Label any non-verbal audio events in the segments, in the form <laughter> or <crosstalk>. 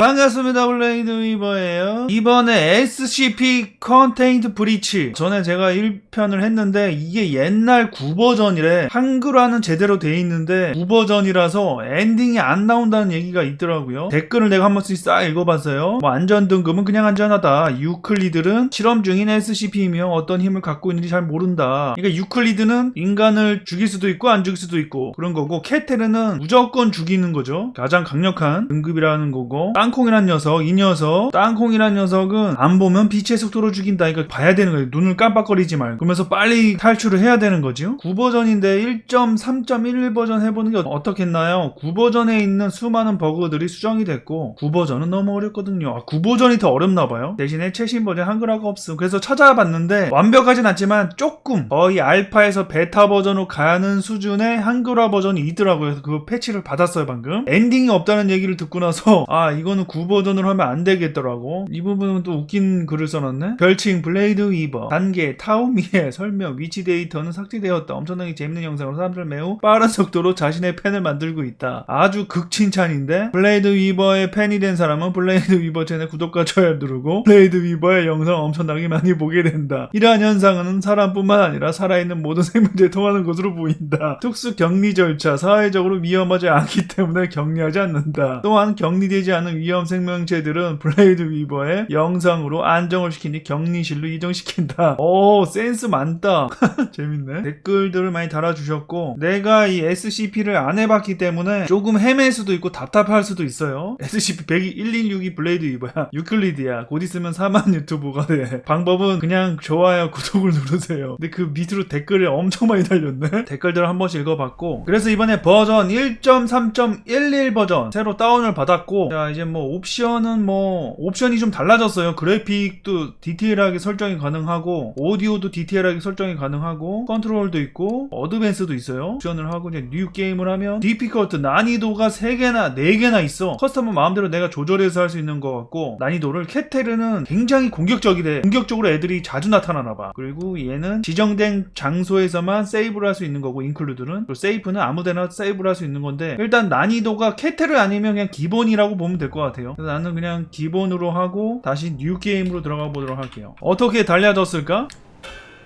반갑습니다 블레이드 위버예요. 이번에 SCP 컨테인트 브리치 전에 제가 1편을 했는데 이게 옛날 9버전이래. 한글화는 제대로 돼 있는데 9버전이라서 엔딩이 안 나온다는 얘기가 있더라고요. 댓글을 내가 한 번씩 싹 읽어봤어요. 뭐 안전 등급은 그냥 안전하다. 유클리들은 실험 중인 SCP이며 어떤 힘을 갖고 있는지 잘 모른다. 그러니까 유클리드는 인간을 죽일 수도 있고 안 죽일 수도 있고 그런 거고 케테르는 무조건 죽이는 거죠. 가장 강력한 등급이라는 거고 땅콩이란 녀석 이 녀석 땅콩이란 녀석은 안 보면 빛의 속도로 죽인다 이거 봐야 되는 거예요. 눈을 깜빡거리지 말고. 그러면서 빨리 탈출을 해야 되는 거죠. 9버전인데 1.3.11 버전 해보는 게 어떻겠나요? 9버전에 있는 수많은 버그들이 수정이 됐고 9버전은 너무 어렵거든요. 아, 9버전이 더 어렵나 봐요. 대신에 최신 버전 한글화가 없음. 그래서 찾아봤는데 완벽하진 않지만 조금 거의 알파에서 베타 버전으로 가는 수준의 한글화 버전이 있더라고요. 그래서 그 패치를 받았어요 방금. 엔딩이 없다는 얘기를 듣고 나서 아 이 거는 9버전으로 하면 안 되겠더라고. 이 부분은 또 웃긴 글을 써놨네. 별칭 블레이드 위버 단계 타오미의 <laughs> 설명 위치 데이터는 삭제되었다. 엄청나게 재밌는 영상으로 사람들 매우 빠른 속도로 자신의 팬을 만들고 있다. 아주 극칭찬인데 블레이드 위버의 팬이 된 사람은 블레이드 위버 채널 구독과 좋아요 누르고 블레이드 위버의 영상 엄청나게 많이 보게 된다. 이러한 현상은 사람뿐만 아니라 살아있는 모든 생명체에 통하는 것으로 보인다. 특수 격리 절차 사회적으로 위험하지 않기 때문에 격리하지 않는다. 또한 격리되지 않은 위험 생명체들은 <laughs> 블레이드 위버의 영상으로 안정을 뒤 격리실로 이동시킨다. <laughs> 오 센스 많다. <laughs> 재밌네. 댓글들을 많이 달아주셨고 내가 이 SCP를 안 해봤기 때문에 조금 헤맬 수도 있고 답답할 수도 있어요. SCP 10116이 블레이드 위버야. 유클리드야. 곧 있으면 4만 유튜버가 돼. 방법은 그냥 좋아요 구독을 누르세요. 근데 그 밑으로 댓글을 엄청 많이 달렸네. 댓글들을 한 번씩 읽어봤고. 그래서 이번에 버전 1.3.11 버전 새로 다운을 받았고. 자 이제 뭐 옵션은 뭐 옵션이 좀 달라졌어요. 그래픽도 디테일하게 설정이 가능하고 오디오도 디테일하게 설정이 가능하고 컨트롤도 있고 어드밴스도 있어요. 옵션을 하고 이제 뉴 게임을 하면 디피컬트 난이도가 3개나 4개나 있어. 커스텀은 마음대로 내가 조절해서 할 수 있는 것 같고 난이도를 캐테르는 굉장히 공격적이래. 공격적으로 애들이 자주 나타나나 봐. 그리고 얘는 지정된 장소에서만 세이브를 할 수 있는 거고 인클루드는 세이프는 아무데나 세이브를 할 수 있는 건데 일단 난이도가 캐테르 아니면 그냥 기본이라고 보면 될 것 같아요 그래서 나는 그냥 기본으로 하고 다시 뉴 게임으로 들어가 보도록 할게요. 어떻게 달라졌을까?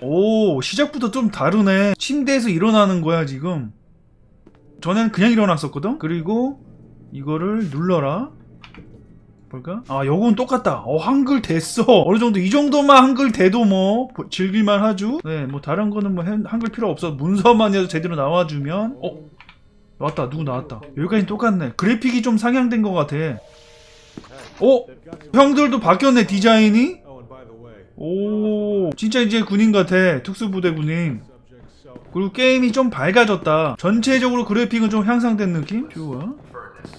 오 시작부터 좀 다르네. 침대에서 일어나는 거야 지금. 전엔 그냥 일어났었거든? 그리고 이거를 눌러라. 볼까? 아 요건 똑같다. 어 한글 됐어. 어느 정도 이 정도만 한글 돼도 뭐 보- 즐길만 하죠? 네뭐 다른 거는 뭐 한- 한글 필요 없어. 문서만이라도 제대로 나와주면. 어? 나왔다. 누구 나왔다. 여기까지 똑같네. 그래픽이 좀 상향된 것 같아 어? 형들도 바뀌었네 디자인이 오 진짜 이제 군인 같아 특수부대 군인 그리고 게임이 좀 밝아졌다 전체적으로 그래픽은 좀 향상된 느낌? 좋아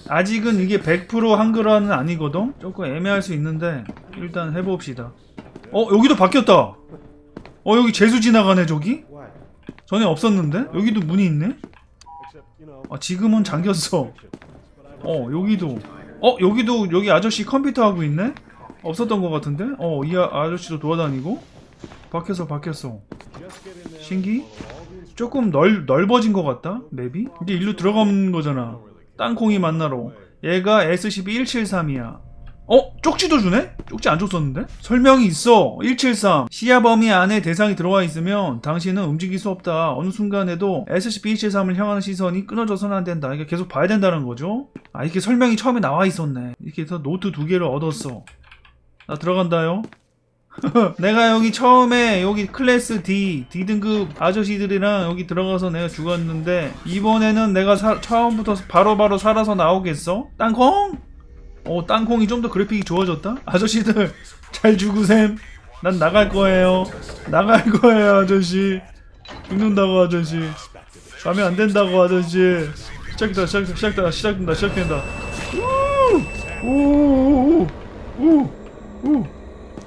아직은 이게 100% 한글화는 아니거든? 조금 애매할 수 있는데 일단 해봅시다 어 여기도 바뀌었다 어 여기 재수 지나가네 저기? 전에 없었는데? 여기도 문이 있네? 아 지금은 잠겼어 어 여기도 어 여기도 여기 아저씨 컴퓨터 하고 있네? 없었던 것 같은데? 어이 아 저씨도 돌아다니고 in there. 신기? 조금 넓, 넓어진 것 같다 맵이? 이제 일로 들어가는 거잖아 땅콩이 만나러 얘가 SCP-173이야 어? 쪽지도 주네? 쪽지 안 줬었는데? 설명이 있어 173 시야 범위 안에 대상이 들어와 있으면 당신은 움직일 수 없다 어느 순간에도 SCP-173을 향하는 시선이 끊어져서는 안 된다 이게 계속 봐야 된다는 거죠 아 이렇게 설명이 처음에 나와 있었네 이렇게 해서 노트 두 개를 얻었어 나 들어간다요 <laughs> 내가 여기 처음에 여기 클래스 D, D 등급 아저씨들이랑 여기 들어가서 내가 죽었는데 이번에는 내가 사- 처음부터 바로바로 살아서 나오겠어? 땅콩? 어 땅콩이 좀 더 그래픽이 좋아졌다? 아저씨들 잘 죽으셈. 난 나갈 거예요. 나갈 거예요 아저씨. 죽는다고 아저씨. 가면 안 된다고 아저씨. 시작이다 시작이다 시작이다 시작된다 시작된다. 우우우우우.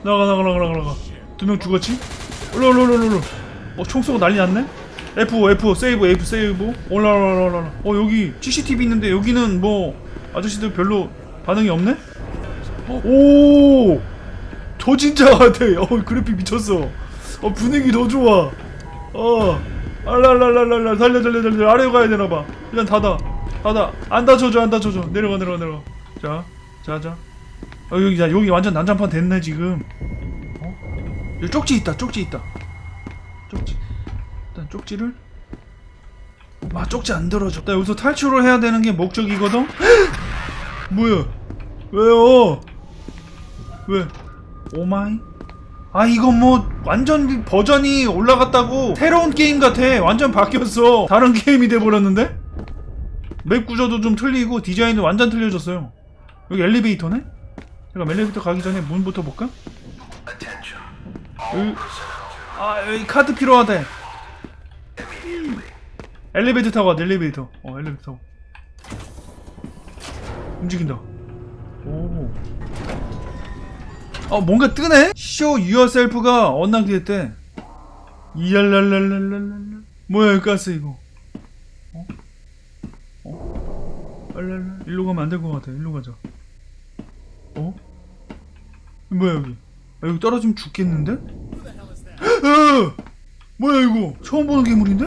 나가 나가 나가 나가 나가. 두 명 죽었지? 올라 올라 올라 올라 올라 어총 쏘고 난리 났네? F F 세이브 F 세이브. 올라 올라 올라 올라 어 여기 CCTV 있는데 여기는 뭐 아저씨들 별로 반응이 없네? 오! 더 진짜 같아. 어 그래픽 미쳤어. 어 분위기 더 좋아. 어. 알랄랄랄랄라 달려 달려 달려. 아래로 가야 되나 봐. 일단 닫아. 닫아. 안 닫혀줘 안 닫혀줘. 내려가 내려가 내려가. 자 자 자. 어 여기 야 여기 완전 난장판 됐네 지금. 어? 여기 쪽지 있다 쪽지 있다. 쪽지. 일단 쪽지를. 아 쪽지 안 들어줘. 나 여기서 탈출을 해야 되는 게 목적이거든? <gasps> 뭐야 왜요? 왜? 오마이? 아 이거 뭐 완전 버전이 올라갔다고 새로운 게임 같아. 완전 바뀌었어. 다른 게임이 돼버렸는데? 맵 구조도 좀 틀리고 디자인도 완전 틀려졌어요. 여기 엘리베이터네? 잠깐 엘리베이터 가기 전에 문부터 볼까? 여기, 아 여기 카드 필요하대. 엘리베이터 타고 가자 엘리베이터. 어 엘리베이터 움직인다 오 어, 뭔가 뜨네? Show yourself가 언락됐대. 이랄랄랄랄랄랄. 뭐야, 이 가스 이거. 어? 어? 랄랄랄. 일로 가면 안 될 것 같아. 일로 가자. 어? 뭐야, 여기. 아, 여기 떨어지면 죽겠는데? 으! 뭐야, 이거? 처음 보는 괴물인데?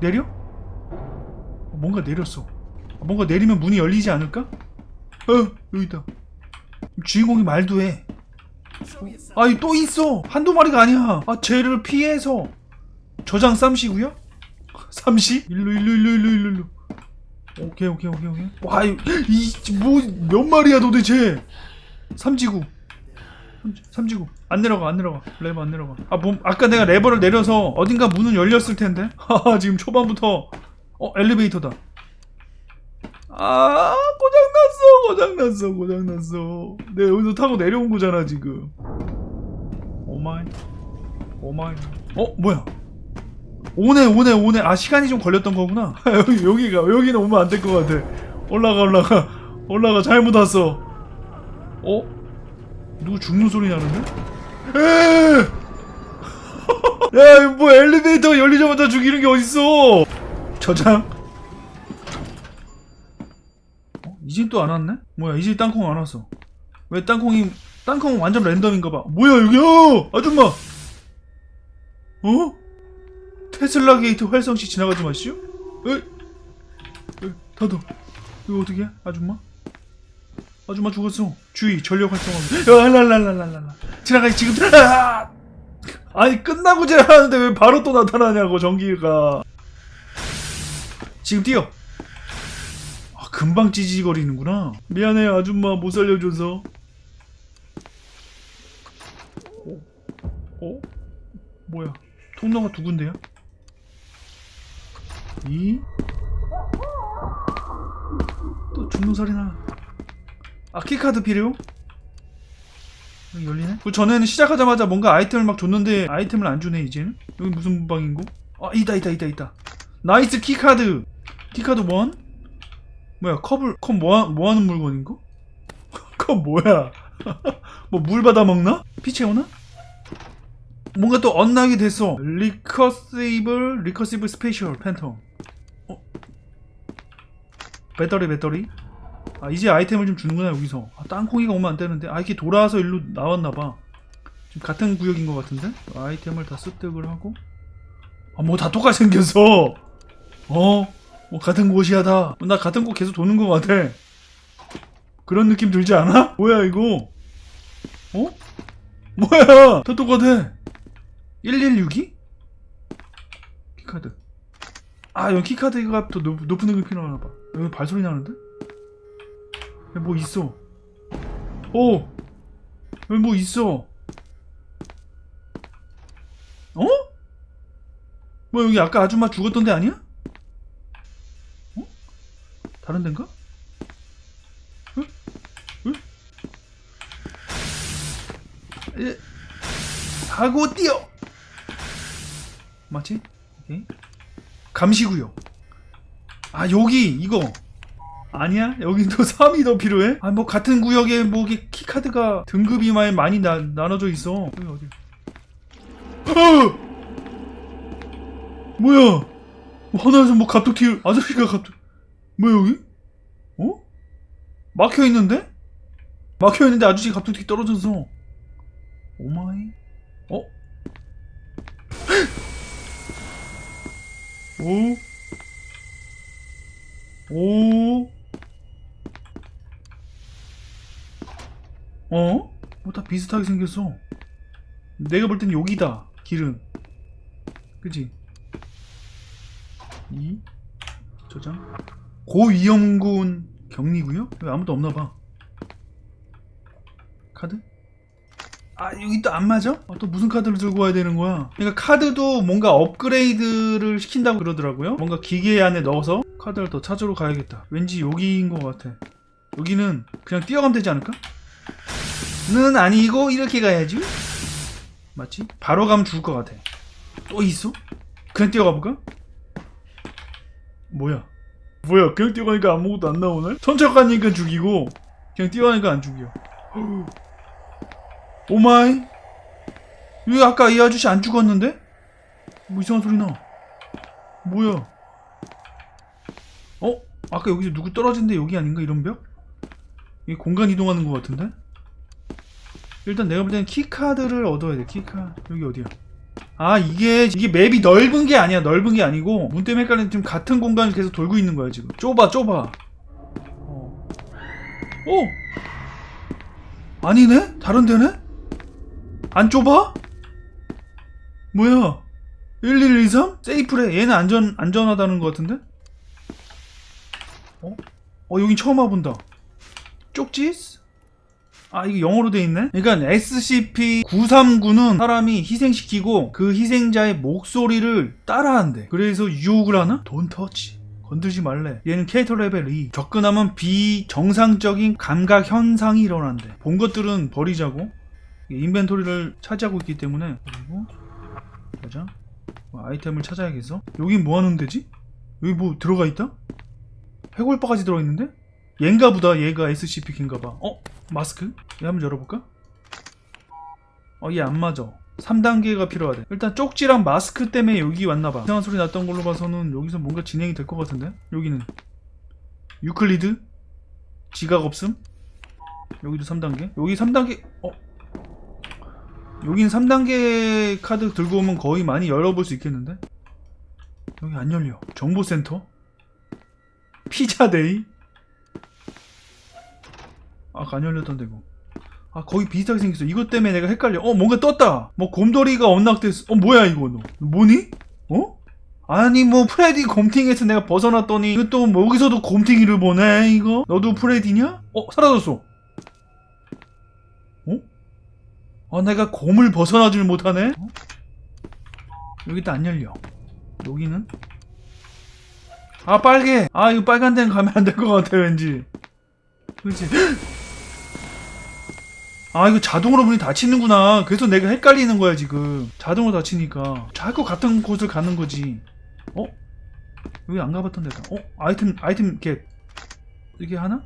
내려? 어, 뭔가 내렸어. 뭔가 내리면 문이 열리지 않을까? 어, 여기 있다. 주인공이 말도 해. 어? 아니, 또 있어! 한두 마리가 아니야! 아, 쟤를 피해서. 저장 쌈시구요? 쌈시? 일로, 일로, 일로, 일로, 일로, 일로. 오케이, 오케이, 오케이, 오케이. 와, 이, 이, 뭐, 몇 마리야 도대체? 삼지구. 삼지- 삼지구. 안 내려가, 안 내려가. 레버 안 내려가. 아, 뭐, 아까 내가 레버를 내려서 어딘가 문은 열렸을 텐데? <laughs> 하하, 지금 초반부터. 어, 엘리베이터다. 아, 고장났어, 고장났어, 고장났어. 내가 여기서 타고 내려온 거잖아, 지금. 오마이. 오마이. 어, 뭐야? 오네, 오네, 오네. 아, 시간이 좀 걸렸던 거구나. <laughs> 여기, 여기가, 여기는 오면 안 될 것 같아. 올라가, 올라가. 올라가, 잘못 왔어. 어? 누구 죽는 소리 나는데? 에! <laughs> 야, 뭐 엘리베이터가 열리자마자 죽이는 게 어딨어? 저장. 어? 이진 또안 왔네? 뭐야, 이진 땅콩 안 왔어. 왜 땅콩이, 땅콩은 완전 랜덤인가 봐. 뭐야, 여기요! 아줌마! 어? 테슬라 게이트 활성시 지나가지 마시오? 에? 에, 닫아. 이거 어떻게 해? 아줌마? 아줌마 죽었어. 주의, 전력 활성화. 랄랄랄랄랄라. 지나가지, 지금. 아! 아니, 끝나고 지나가는데 왜 바로 또 나타나냐고, 전기가. 지금 뛰어. 아, 금방 찌지거리는구나. 미안해요, 아줌마. 못 살려줘서. 어? 어? 뭐야? 통로가 두 군데야? 이? 또 죽는 소리 나. 아, 키카드 필요? 여기 열리네? 그 전에는 시작하자마자 뭔가 아이템을 막 줬는데 아이템을 안 주네, 이제는? 여기 무슨 방인고? 아, 있다, 있다, 있다, 있다. 나이스 키카드! 키카드 원? 뭐야, 컵을, 컵 뭐, 뭐 하는 물건인가? <laughs> 컵 뭐야? <laughs> 뭐 물 받아 먹나? 피 채우나? 뭔가 또 언락이 됐어. 리커시블, 리커시블 스페셜 팬텀. 어? 배터리, 배터리. 아, 이제 아이템을 좀 주는구나, 여기서. 아, 땅콩이가 오면 안 되는데. 아, 이렇게 돌아와서 일로 나왔나봐. 지금 같은 구역인 것 같은데? 아이템을 다 습득을 하고. 아, 뭐 다 똑같이 생겼어. 어? 뭐 같은 곳이야, 다. 나 같은 곳 계속 도는 것 같아. 그런 느낌 들지 않아? 뭐야, 이거? 어? 뭐야? 다 똑같아. 1162? 키카드. 아, 여기 키카드가 더 높, 높은 능력 필요하나 봐. 여기 발소리 나는데? 뭐 있어. 오! 뭐 있어. 어? 뭐 여기 아까 아줌마 죽었던 데 아니야? 어? 다른 데인가? 응? 응? 에, 하고 뛰어! 맞지? 오케이. 감시구요. 아 여기 이거 아니야? 여긴 또 3이 더 필요해? 아, 뭐, 같은 구역에 뭐, 이게 키카드가 등급이 많이, 나, 나눠져 있어. 여기 어디? 어! 뭐야? 뭐 하나에서 뭐 갑툭튀, 아저씨가 갑툭, 뭐야, 여기? 어? 막혀 있는데? 막혀 있는데 아저씨 갑툭 튀 떨어졌어. 오마이? 어? <gasps> 오? 오? 어? 뭐 다 비슷하게 생겼어. 내가 볼 땐 여기다. 길은. 그지? 이 저장. 고위험군 격리구요? 왜 아무도 없나 봐. 카드? 아 여기 또 안 맞아? 아, 또 무슨 카드를 들고 와야 되는 거야? 그러니까 카드도 뭔가 업그레이드를 시킨다고 그러더라고요. 뭔가 기계 안에 넣어서 카드를 더 찾으러 가야겠다. 왠지 여기인 것 같아. 여기는 그냥 뛰어가면 되지 않을까? 는 아니고 이렇게 가야지. 맞지? 바로 가면 죽을 것 같아. 또 있어? 그냥 뛰어가 볼까? 뭐야? 뭐야? 그냥 뛰어가니까 아무것도 안 나오네? 천천히 가니까 죽이고 그냥 뛰어가니까 안 죽여. <gasps> 오마이? 왜 아까 이 아저씨 안 죽었는데? 뭐 이상한 소리 나. 뭐야? 어? 아까 여기서 누구 떨어진데 여기 아닌가 이런 벽? 이게 공간 이동하는 것 같은데? 일단 내가 볼 때는 키카드를 얻어야 돼 키카드 여기 어디야? 아 이게 이게 맵이 넓은 게 아니야 넓은 게 아니고. 문 때문에 헷갈리는 지금 같은 공간을 계속 돌고 있는 거야 지금. 좁아 좁아. 어. 오! 아니네? 다른 데네? 안 좁아? 뭐야? 1123 세이프래. 얘는 안전 안전하다는 것 같은데? 어? 어 여긴 처음 와본다. 쪽지스 아 이게 영어로 돼 있네? 그러니까 SCP-939는 사람이 희생시키고 그 희생자의 목소리를 따라한대 그래서 유혹을 하나? Don't touch 건들지 말래 얘는 캐릭터 레벨 2 접근하면 비정상적인 감각 현상이 일어난대 본 것들은 버리자고 인벤토리를 차지하고 있기 때문에 그리고 보자 뭐 아이템을 찾아야겠어 여긴 뭐 하는 데지? 여기 뭐 들어가 있다? 해골바가지 들어있는데? 얘인가 보다 얘가 SCP 킨가 봐 어? 마스크? 얘 한번 열어볼까? 어얘 안 맞아 3단계가 필요하대 일단 쪽지랑 마스크 때문에 여기 왔나봐 이상한 소리 났던 걸로 봐서는 여기서 뭔가 진행이 될 것 같은데? 여기는 유클리드? 지각 없음? 여기도 3단계? 여기 3단계 어? 여긴 3단계 카드 들고 오면 거의 많이 열어볼 수 있겠는데? 여기 안 열려 정보센터? 피자데이? 아까 안 열렸던데 이거. 아 거의 비슷하게 생겼어. 이것 때문에 내가 헷갈려. 어 뭔가 떴다. 뭐 곰돌이가 언락됐어. 어 뭐야 이거 너? 뭐니? 어? 아니 뭐 프레디 곰팅에서 내가 벗어났더니 이거 또 뭐 여기서도 곰팅이를 보네 이거? 너도 프레디냐? 어 사라졌어. 어? 아 내가 곰을 벗어나질 못하네? 어? 여기 또안 열려. 여기는? 아 빨개. 아 이거 빨간 데는 가면 안 될 것 같아 왠지. 그렇지 아 이거 자동으로 문이 닫히는구나 그래서 내가 헷갈리는 거야 지금 자동으로 닫히니까 자꾸 같은 곳을 가는 거지 어? 여기 안 가봤던 데다 어? 아이템 아이템 겟 이게 하나?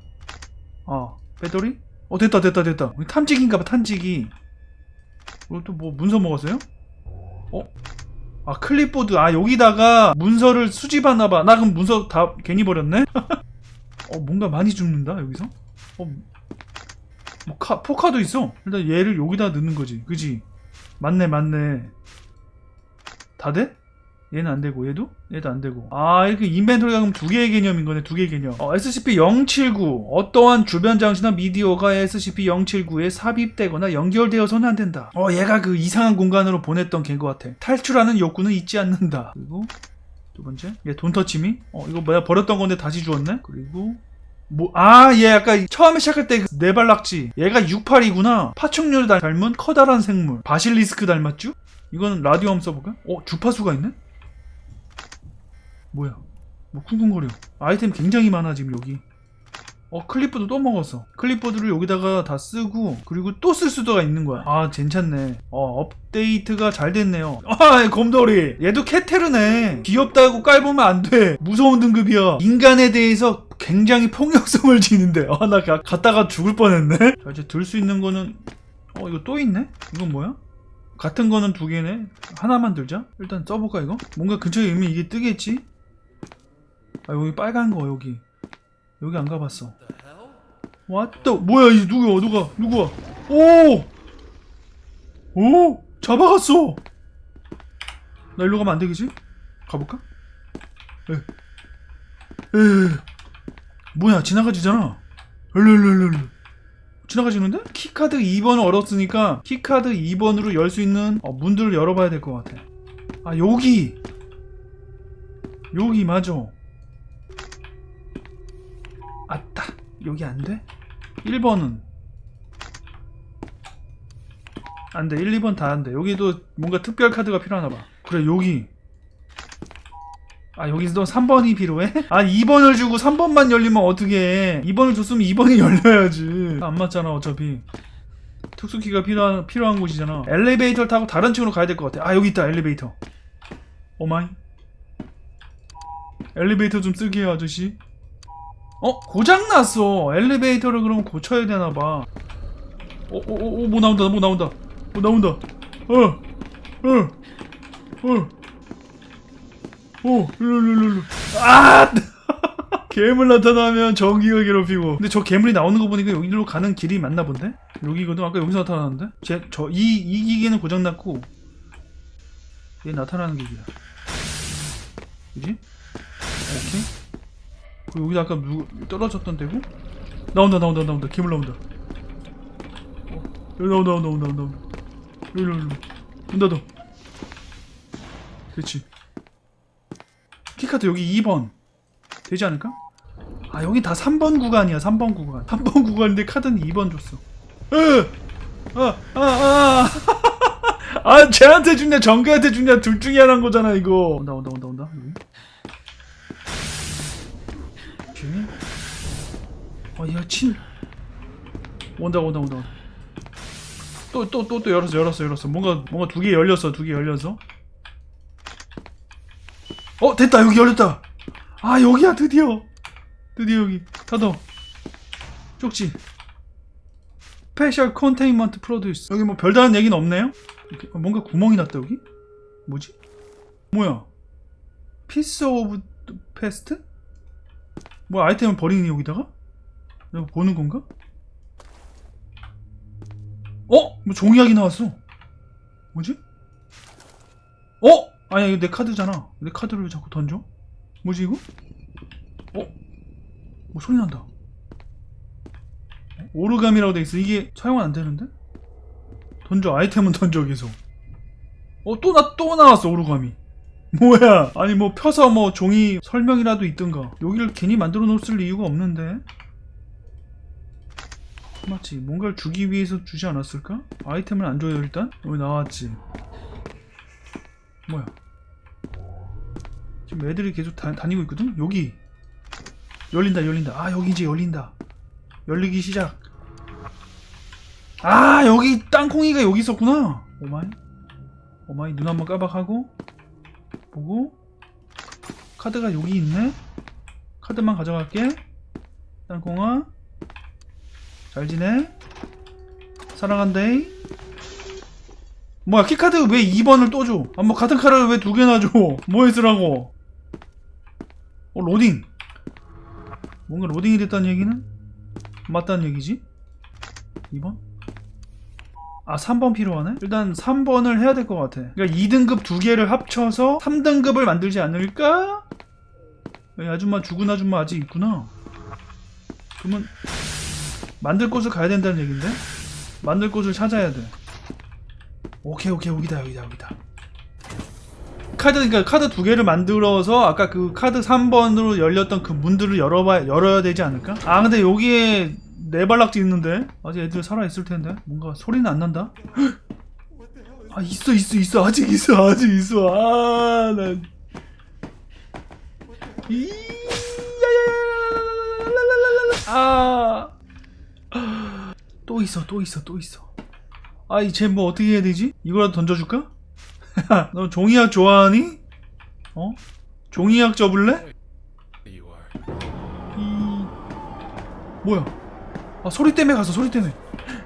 아 배터리? 어 됐다 됐다 됐다 우리 탐지기인가봐 탐지기 오늘 또뭐 문서 먹었어요? 어? 아 클립보드 아 여기다가 문서를 수집하나봐 나 그럼 문서 다 괜히 버렸네? <laughs> 어 뭔가 많이 죽는다 여기서? 어, 뭐 카, 포카도 있어. 일단 얘를 여기다 넣는 거지. 그지? 맞네, 맞네. 다 돼? 얘는 안 되고, 얘도? 얘도 안 되고. 아, 이렇게 인벤토리가 그럼 두 개의 개념인 거네, 두 개의 개념. 어, SCP-079. 어떠한 주변 장치나 미디어가 SCP-079에 삽입되거나 연결되어서는 안 된다. 어, 얘가 그 이상한 공간으로 보냈던 개인 것 같아. 탈출하는 욕구는 있지 않는다. 그리고 두 번째, 얘 돈터치미? 어, 이거 뭐야, 버렸던 건데 다시 주었네? 그리고, 뭐, 아, 얘 아까 처음에 시작할 때그 네발낙지. 얘가 68이구나. 파충류를 닮은 커다란 생물. 바실리스크 닮았죠? 이거는 라디오 한번 써볼까? 어, 주파수가 있네? 뭐야? 뭐 쿵쿵거려. 아이템 굉장히 많아, 지금 여기. 어 클립보드 또 먹었어. 클립보드를 여기다가 다 쓰고 그리고 또 쓸 수도가 있는 거야. 아 괜찮네. 어 업데이트가 잘 됐네요. 아 곰돌이. 얘도 캐테르네. 귀엽다고 깔보면 안 돼. 무서운 등급이야. 인간에 대해서 굉장히 폭력성을 지닌데. 아 나 갔다가 죽을 뻔했네. 자 이제 들 수 있는 거는 어 이거 또 있네? 이건 뭐야? 같은 거는 두 개네. 하나만 들자. 일단 써볼까 이거? 뭔가 근처에 이미 이게 뜨겠지? 아 여기 빨간 거 여기 여기 안 가봤어. 왔다 뭐야 이 누구야 누가 누구야? 오 오! 잡아갔어! 나 일로 가면 안 되겠지? 가볼까? 에. 에. 뭐야 지나가지잖아. 일로 일로 일로 지나가지는데? 키카드 2번을 얻었으니까 키카드 2번으로 열 수 있는 어, 문들을 열어봐야 될 것 같아. 아 여기! 여기 맞아 여기 안 돼? 1번은 안 돼. 1, 2번 다 안 돼. 여기도 뭔가 특별 카드가 필요하나 봐. 그래, 여기. 아, 여기서 3번이 필요해? <laughs> 아, 2번을 주고 3번만 열리면 어떻게 해? 2번을 줬으면 2번이 <laughs> 열려야지. 안 맞잖아, 어차피. 특수키가 필요한, 필요한 곳이잖아. 엘리베이터를 타고 다른 층으로 가야 될 것 같아. 아, 여기 있다, 엘리베이터. 오마이. 엘리베이터 좀 쓰게 해, 아저씨. 어? 고장났어. 엘리베이터를 그럼 고쳐야 되나봐. 어, 어, 어, 어, 뭐 나온다, 뭐 나온다. 뭐 나온다. 어, 어, 어. 아! <laughs> 괴물 나타나면 전기가 괴롭히고. 근데 저 괴물이 나오는 거 보니까 여기로 가는 길이 맞나 본데? 여기거든. 아까 여기서 나타나는데? 제, 저, 이, 이 기계는 고장났고, 얘 나타나는 기계야. 그지? 오케이. 그리고 여기 아까 누구 떨어졌던 데고? 나온다 나온다 나온다. 괴물 나온다. 어, 여기 나온다 나온다 나온다 나온다. 일로 일로 문 닫아 그렇지. 키카드 여기 2번. 되지 않을까? 아 여기 다 3번 구간이야 3번 구간. 3번 구간인데 카드는 2번 줬어. 아아아. <laughs> 아, 쟤한테 주냐 정규한테 주냐 둘 중에 하나인 거잖아 이거. 온다 온다 온다 어, 야, 친. 온다, 온다, 온다. 또, 또, 또, 또 열었어, 열었어, 열었어. 뭔가, 뭔가 두 개 열렸어, 두 개 열려서. 어, 됐다, 여기 열렸다. 아, 여기야, 드디어. 드디어 여기. 닫아. 쪽지. 스페셜 컨테인먼트 프로듀스. 여기 뭐 별다른 얘기는 없네요? 어, 뭔가 구멍이 났다, 여기? 뭐지? 뭐야? 피스 오브 페스트? 뭐 아이템을 버리니 여기다가? 내가 보는 건가? 어? 뭐 종이약이 나왔어. 뭐지? 어? 아니야 이거 내 카드잖아. 내 카드를 왜 자꾸 던져? 뭐지 이거? 어? 뭐 소리 난다. 어? 오르감이라고 돼 있어. 이게 사용은 안 되는데? 던져 아이템은 <laughs> 던져 계속. 어또 나 또 나왔어 오르감이. 뭐야? 아니 뭐 펴서 뭐 종이 설명이라도 있든가. 여기를 괜히 만들어 놓을 이유가 없는데. 맞지? 뭔가를 주기 위해서 주지 않았을까? 아이템을 안 줘요 일단? 여기 나왔지. 뭐야? 지금 애들이 계속 다, 다니고 있거든? 여기 열린다 열린다. 아 여기 이제 열린다. 열리기 시작. 아 여기 땅콩이가 여기 있었구나. 오마이. 오마이 눈 한번 깜박하고 보고 카드가 여기 있네 카드만 가져갈게 땅콩아 잘 지내 사랑한대 뭐야 키카드 왜 2번을 또 줘? 아 뭐 같은 카드를 왜 두 개나 줘? <laughs> 뭐 했으라고 어 로딩 뭔가 로딩이 됐다는 얘기는 맞다는 얘기지 2번? 아 3번 필요하네? 일단 3번을 해야 될 것 같아 그러니까 2등급 두 개를 합쳐서 3등급을 만들지 않을까? 이 아줌마 죽은 아줌마 아직 있구나 그러면 만들 곳을 가야 된다는 얘긴데? 만들 곳을 찾아야 돼. 오케이, 오케이, 여기다, 여기다, 여기다. 카드, 그러니까 카드 두 개를 만들어서 아까 그 카드 3번으로 열렸던 그 문들을 열어봐, 열어야 되지 않을까? 아, 근데 여기에 네 발락지 있는데? 아직 애들 살아있을 텐데? 뭔가 소리는 안 난다? 아, 있어, 있어, 있어. 아직 있어, 아직 있어. 아, 난. 이, 야, 야, 야, 랄랄랄랄라. 아. 또 있어 또 있어 또 있어 아이 쟤 뭐 어떻게 해야 되지? 이거라도 던져줄까? <laughs> 너 종이학 좋아하니? 어? 종이학 접을래? 이... 뭐야 아 소리 때문에 가서 소리 때문에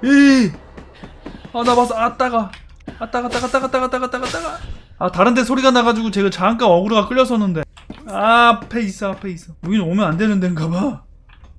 에아나 봤어 아따가 아따가 따가 따가 따가 따가 따가 따가 아 다른데 소리가 나가지고 제가 잠깐 어그로가 끌렸었는데 아 앞에 있어 앞에 있어 여기는 오면 안 되는 데인가 봐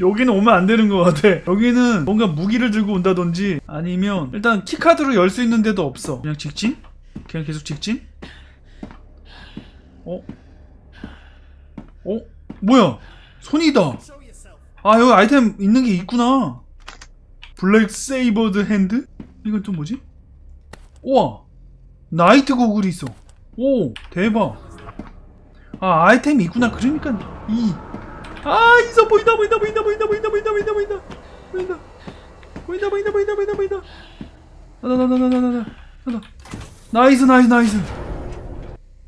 여기는 오면 안 되는 것 같아. 여기는 뭔가 무기를 들고 온다든지 아니면 일단 키카드로 열 수 있는 데도 없어. 그냥 직진? 그냥 계속 직진? 어? 어? 뭐야? 손이다. 아 여기 아이템 있는 게 있구나. 블랙 세이버드 핸드? 이건 또 뭐지? 우와! 나이트 고글이 있어. 오 대박. 아 아이템이 있구나. 그러니까 이 아 있어 보인다 보인다 보인다 보인다 보인다 보인다 보인다 보인다. 보인다. 보인다 보인다 보인다 보인다 보인다. 나나나나나나나나. 나이스 나이스 나이스.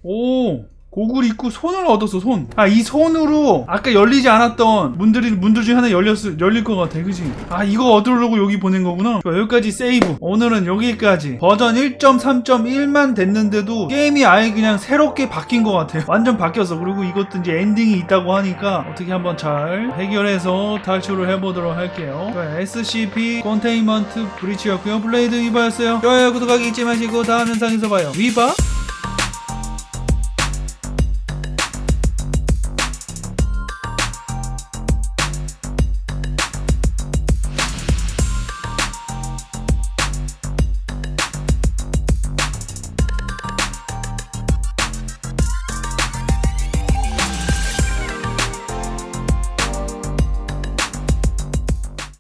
오 고글 있고 손을 얻었어 손. 아 이 손으로 아까 열리지 않았던 문들이 문들 중에 하나 열렸을 열릴 것 같아, 그지? 아 이거 얻으려고 여기 보낸 거구나. 여기까지 세이브. 오늘은 여기까지. 버전 1.3.1만 됐는데도 게임이 아예 그냥 새롭게 바뀐 것 같아요. 완전 바뀌었어. 그리고 이것도 이제 엔딩이 있다고 하니까 어떻게 한번 잘 해결해서 탈출을 해보도록 할게요. SCP 컨테인먼트 브리치였고요. 블레이드 위바였어요. 좋아요, 구독하기 잊지 마시고 다음 영상에서 봐요. 위바.